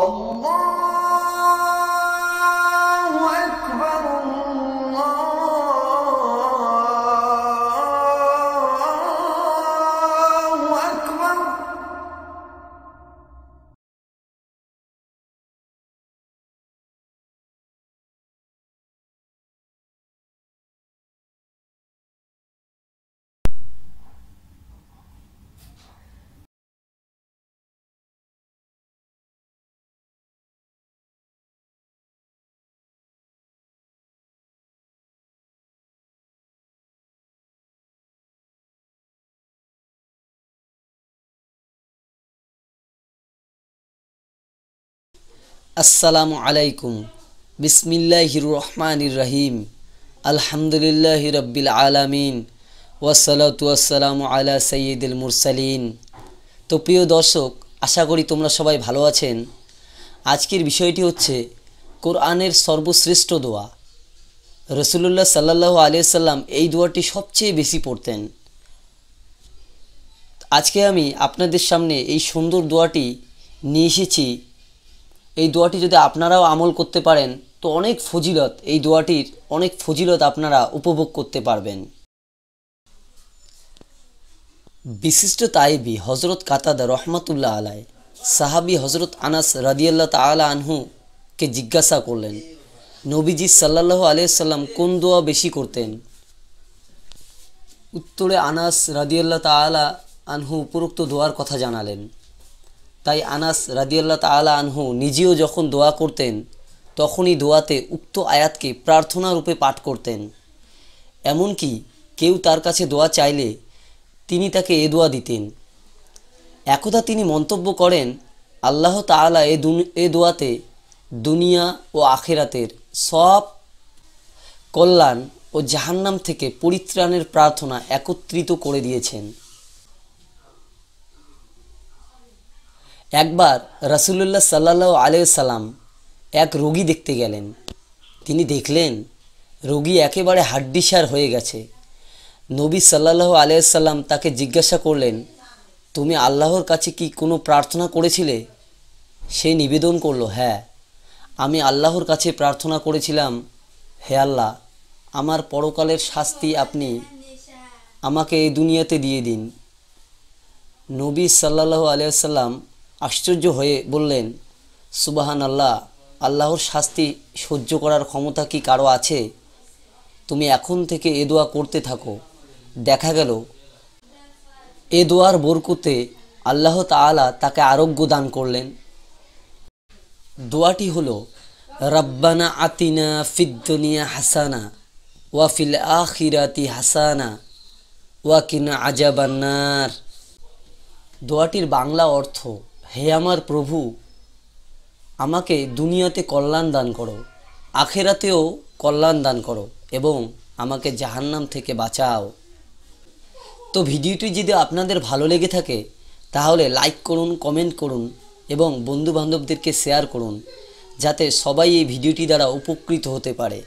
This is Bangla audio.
Allah আসসালামু আলাইকুম। বিসমিল্লাহির রহমানির রহিম। আলহামদুলিল্লাহ রব্বিল আলামিন। ওয়াসালাতু ওয়াসসালামু আলা সৈয়দুল মুরসালিন। তো প্রিয় দর্শক, আশা করি তোমরা সবাই ভালো আছেন। আজকের বিষয়টি হচ্ছে কোরআনের সর্বশ্রেষ্ঠ দোয়া। রসুলুল্লাহ সাল্লাহ আলিয়াল্লাম এই দোয়াটি সবচেয়ে বেশি পড়তেন। আজকে আমি আপনাদের সামনে এই সুন্দর দোয়াটি নিয়ে এসেছি এই দোয়াটি যদি আপনারাও আমল করতে পারেন, তো অনেক ফজিলত, এই দোয়াটির অনেক ফজিলত আপনারা উপভোগ করতে পারবেন। বিশিষ্ট তাইবি হজরত কাতাদা রহমাতুল্লাহ আলাই সাহাবি হজরত আনাস রাদিয়াল্লাহ তালা আনহুকে জিজ্ঞাসা করলেন, নবীজি সাল্লাহ আলিয়াল্লাম কোন দোয়া বেশি করতেন? উত্তরে আনাস রাদিয়াল্লাহ তালা আনহু উপরোক্ত দোয়ার কথা জানালেন। তাই আনাস রাদিয়াল্লাহ তালা আনহু নিজেও যখন দোয়া করতেন, তখনই দোয়াতে উক্ত আয়াতকে প্রার্থনা রূপে পাঠ করতেন। এমনকি কেউ তার কাছে দোয়া চাইলে তিনি তাকে এ দোয়া দিতেন। একদা তিনি মন্তব্য করেন, আল্লাহ তাআলা এ এ দোয়াতে দুনিয়া ও আখেরাতের সব কল্যাণ ও জাহান্নাম থেকে পরিত্রাণের প্রার্থনা একত্রিত করে দিয়েছেন। একবার রাসুলুল্লাহ সাল্লাহ আলাইসাল্লাম এক রোগী দেখতে গেলেন। তিনি দেখলেন, রোগী একেবারে হাড্ডিসার হয়ে গেছে। নবী সাল্লাহ আলাইসাল্লাম তাকে জিজ্ঞাসা করলেন, তুমি আল্লাহর কাছে কি কোনো প্রার্থনা করেছিলে? সে নিবেদন করল হ্যাঁ আমি আল্লাহর কাছে প্রার্থনা করেছিলাম, হে আল্লাহ, আমার পরকালের শাস্তি আপনি আমাকে এই দুনিয়াতে দিয়ে দিন। নবী সাল্লাহ আলিয়াল্লাম আশ্চর্য হয়ে বললেন সুবাহান আল্লাহ আল্লাহর শাস্তি সহ্য করার ক্ষমতা কি কারও আছে? তুমি এখন থেকে এ দোয়া করতে থাকো। দেখা গেল, এ দোয়ার বরকুতে আল্লাহ তাআলা তাকে আরোগ্য দান করলেন। দোয়াটি হলো, রব্বানা আতিনা ফিদ্দুনিয়া হাসানা ওয়াফিল আখিরাতি হাসানা ওয়াকিনা আজাবান্নার দোয়াটির বাংলা অর্থ হে আমার প্রভু, আমাকে দুনিয়াতে কল্যাণ দান করো, আখেরাতেও কল্যাণ দান করো এবং আমাকে জাহান্নাম থেকে বাঁচাও। তো ভিডিওটি যদি আপনাদের ভালো লেগে থাকে, তাহলে লাইক করুন, কমেন্ট করুন এবং বন্ধু বান্ধবদেরকে শেয়ার করুন, যাতে সবাই এই ভিডিওটি দ্বারা উপকৃত হতে পারে।